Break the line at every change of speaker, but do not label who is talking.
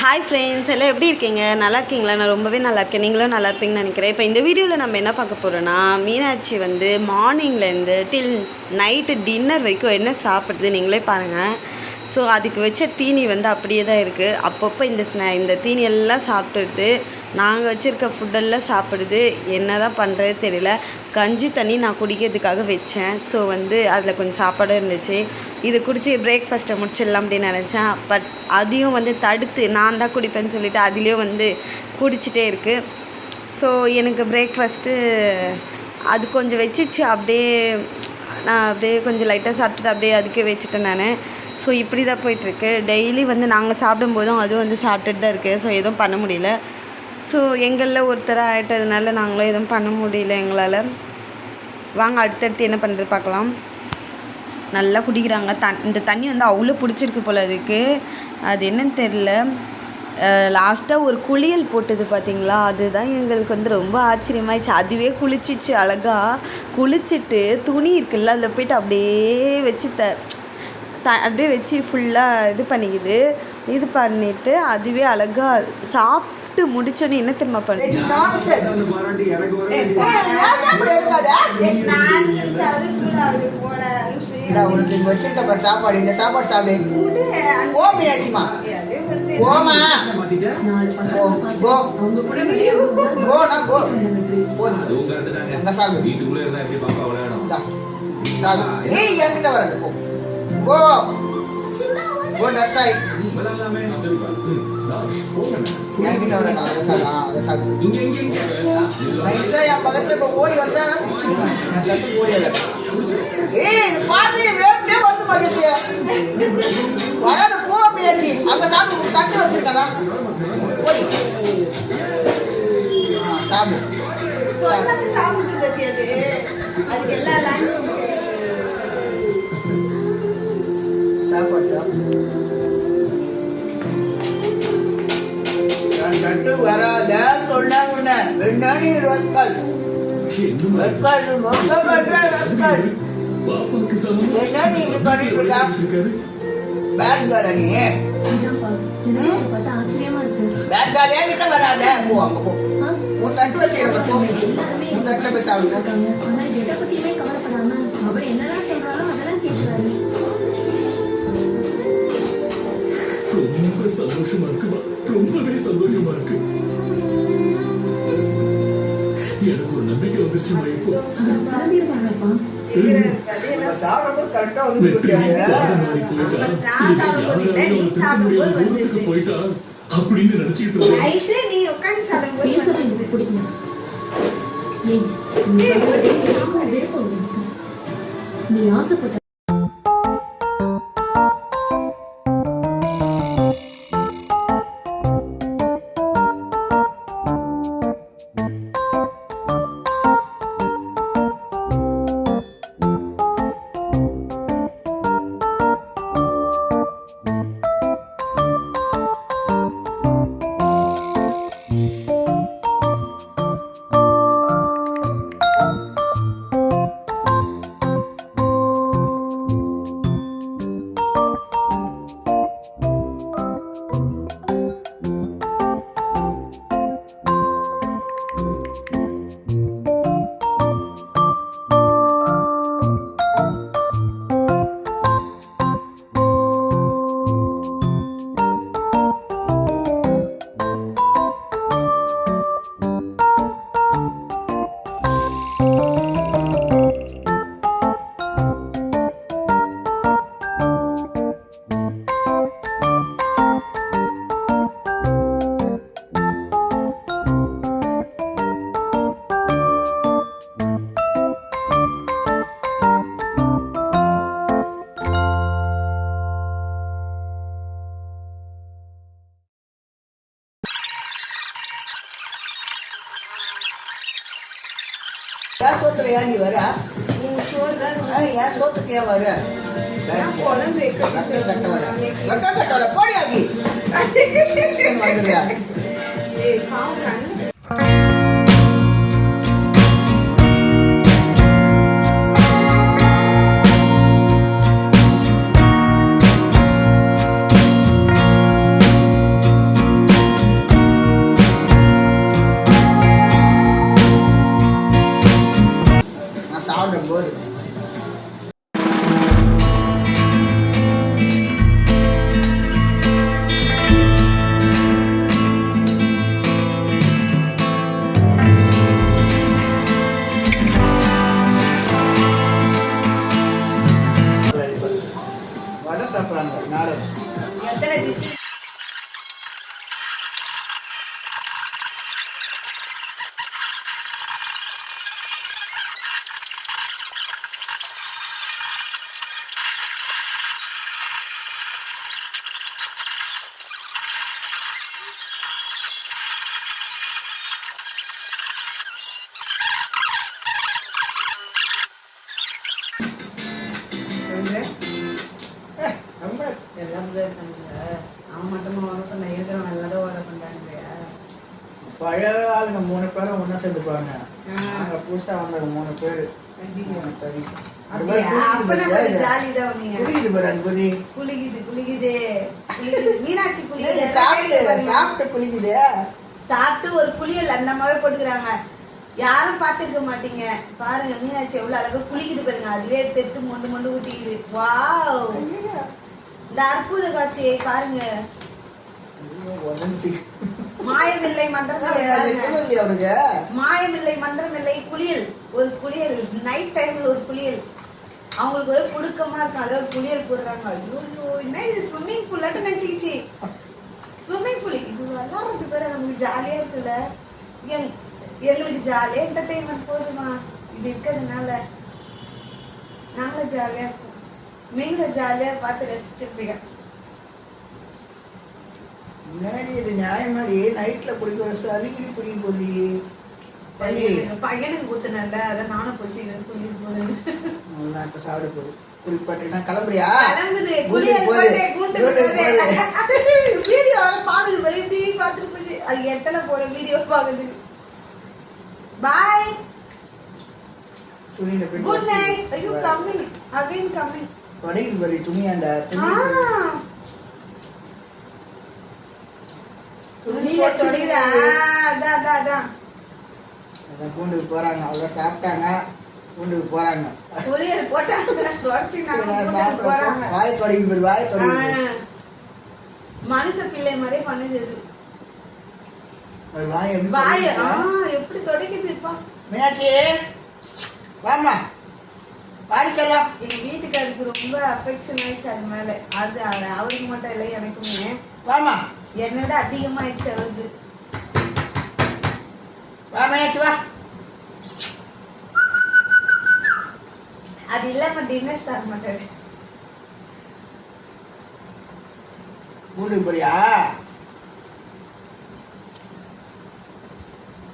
hi friends எல்லாம் எப்படி இருக்கீங்க நல்லா இருக்கீங்களா நான் ரொம்பவே நல்லா இருக்கேன் நீங்களும் நல்லா இருப்பீங்கன்னு நினைக்கிறேன் இப்போ இந்த வீடியோவில் நம்ம என்ன பார்க்க போகிறோன்னா மீனாட்சி வந்து மார்னிங்லேருந்து டில் நைட்டு டின்னர் வரைக்கும் என்ன சாப்பிட்றது நீங்களே பாருங்கள் ஸோ அதுக்கு வச்ச தீனி வந்து அப்படியே தான் இருக்குது அப்பப்போ இந்த ஸ்நா இந்த தீனி எல்லாம் சாப்பிட்டுட்டு நாங்கள் வச்சுருக்க ஃபுட்டெல்லாம் சாப்பிடுது என்ன தான் பண்ணுறது தெரியல கஞ்சி தண்ணி நான் குடிக்கிறதுக்காக வச்சேன் ஸோ வந்து அதில் கொஞ்சம் சாப்பாடும் இருந்துச்சு இது குடித்து பிரேக்ஃபாஸ்ட்டை முடிச்சிடலாம் அப்படின்னு நினச்சேன் பட் அதையும் வந்து தடுத்து நான் தான் குடிப்பேன்னு சொல்லிவிட்டு அதுலேயும் வந்து குடிச்சிட்டே இருக்குது ஸோ எனக்கு பிரேக்ஃபாஸ்ட்டு அது கொஞ்சம் வச்சிச்சு அப்படியே நான் அப்படியே கொஞ்சம் லைட்டாக சாப்பிட்டுட்டு அப்படியே அதுக்கே வச்சுட்டேன் நான் ஸோ இப்படி தான் போயிட்டுருக்கு டெய்லி வந்து நாங்கள் சாப்பிடும்போதும் அதுவும் வந்து சாப்பிட்டுட்டு தான் இருக்குது ஸோ எதுவும் பண்ண முடியல ஸோ எங்களில் ஒருத்தராக ஆகிட்டதுனால நாங்களும் எதுவும் பண்ண முடியல எங்களால் வாங்க அடுத்தடுத்து என்ன பண்ணுறது பார்க்கலாம் நல்லா குடிக்கிறாங்க தண் இந்த தண்ணி வந்து அவ்வளோ பிடிச்சிருக்கு போல் அதுக்கு அது என்னன்னு தெரில லாஸ்ட்டாக ஒரு குளியல் போட்டது பார்த்தீங்களா அதுதான் எங்களுக்கு வந்து ரொம்ப ஆச்சரியமாயிடுச்சு அதுவே குளிச்சிச்சு அழகாக குளிச்சுட்டு துணி இருக்குல்ல அதில் போய்ட்டு அப்படியே வச்சு த த அப்படியே வச்சு ஃபுல்லாக இது பண்ணிக்குது இது பண்ணிவிட்டு அதுவே அழகாக சாப் சாப்பிட்டு முடிச்சோன்னு
என்ன தெரியுமா பண்ண சாப்பாடு இந்த சாப்பாடு சாப்பிடு ஓ
மீனாட்சிமா போமா வீட்டுக்குள்ள வராது போ
போ தட் சைட் இங்க
இங்க இங்க என் பக்கத்துல
இப்ப ஓடி வந்தா
ஓடியாத ஏய்
பாத்து வேப்பே வந்து மகிழ்ச்சிய வராத போவ பேசி அங்க சாப்பிட்டு தட்டு வச்சிருக்கா
அதுக்கு எல்லா லாங்குவேஜ்
வராத சொன்னாங்கண்ணே
விண்ணாடி ரஸ்கல்
ரஸ்கல் மொத்தப்பட்ட ரஸ்கல் என்ன நீ இப்படி பண்ணிட்டு
பேட் கார்டா நீ
பேட் கார்டே கிட்ட வராத
போ அங்க போ உன் தட்டு வச்சிருக்க
போ உன் தட்டுல போய் சாப்பிடுங்க ரொம்ப சந்தோஷமா இருக்குமா ரொம்பவே சந்தோஷமா இருக்கு எனக்கு ஒரு
நம்பிக்கை வந்துருச்சுமா இப்போ
அப்படின்னு நினைச்சிட்டு இருக்கேன் நீ ஆசைப்பட்ட தாண்டி வர
உன் சோறு தான் ஏன் சோத்துக்கு
ஏன் வர
கட்ட வர கட்ட வர
போடியாக்கி ஆகி 你再来几
மாட்டமாக வரப்பண்ணா எதிரம் எல்லாரும் வரப்பண்ணாங்க
பழைய ஆளுங்க மூணு பேரும் ஒன்றா சேர்ந்துப்பாங்க நாங்க புதுசா வந்தாங்க மூணு
பேர் சாப்பிட்டு ஒரு குளியல் அந்த மாதிரி யாரும் பாத்துக்க மாட்டீங்க பாருங்க மீனாட்சி எவ்வளவு அழகா குளிக்குது பாருங்க அதுவே தெத்து மொண்டு மொண்டு ஊத்திக்குது வா இந்த அற்புத காட்சியை பாருங்க மாயமில்லை
மந்திரம் மாயமில்லை
மந்திரம் இல்லை குளியல் ஒரு குளியல் நைட் டைம்ல ஒரு குளியல் அவங்களுக்கு ஒரு புடுக்கமா இருக்கும் அதாவது குளியல் போடுறாங்க ஐயோ என்ன இது ஸ்விம்மிங் பூல்லாட்டு நினச்சிக்கிச்சு ஸ்விம்மிங் பூல் இது விளாட்றது பேர் நமக்கு ஜாலியாக இருக்குல்ல எங் எங்களுக்கு ஜாலியாக என்டர்டெயின்மெண்ட் போதுமா இது இருக்கிறதுனால நாங்களும் ஜாலியாக நீங்க ஜாலியா பார்த்து ரசிச்சிருப்பீங்க
முன்னாடி இது நியாயமாடி நைட்டில் குடிக்கிற சளிக்கிரி குடிக்க போதியே
பையனுக்கு அதை நானும் போச்சு வீடியோ பாக்குது அது எத்தனை வீடியோ பாக்குது பாய் குட் நைட் ஐயோ கம்மிங் அகைன்
கம்மிங் தொடைக்குது பாரு துணியாண்டா
துணியில தொடைக்குதா
அதான் கூண்டுக்கு போறாங்க அவ்வளோ சாப்பிட்டாங்க கூண்டுக்கு போறாங்க துணியில
போட்டாங்க தொடச்சிட்டாங்க
வாய் தொடைக்கு பாரு வாய் தொடைக்கு மனுஷ பிள்ளை மாதிரியே பண்ணுது
வாய் வாய் எப்படி தொடைக்குது இப்போ மீனாட்சி
வாமா பாடிச்சலாம் எங்கள் வீட்டுக்காரருக்கு
ரொம்ப அஃபெக்ஷன் ஆயிடுச்சு அது மேலே அது அவருக்கு மட்டும் இல்லை எனக்குமே
வாமா என்னோட அதிகமாயிடுச்சு அவருக்கு வா மீனாட்சி வா
அது இல்லாம டின்னர் சார்
மாட்டாரு வீட்டுக்கு போறியா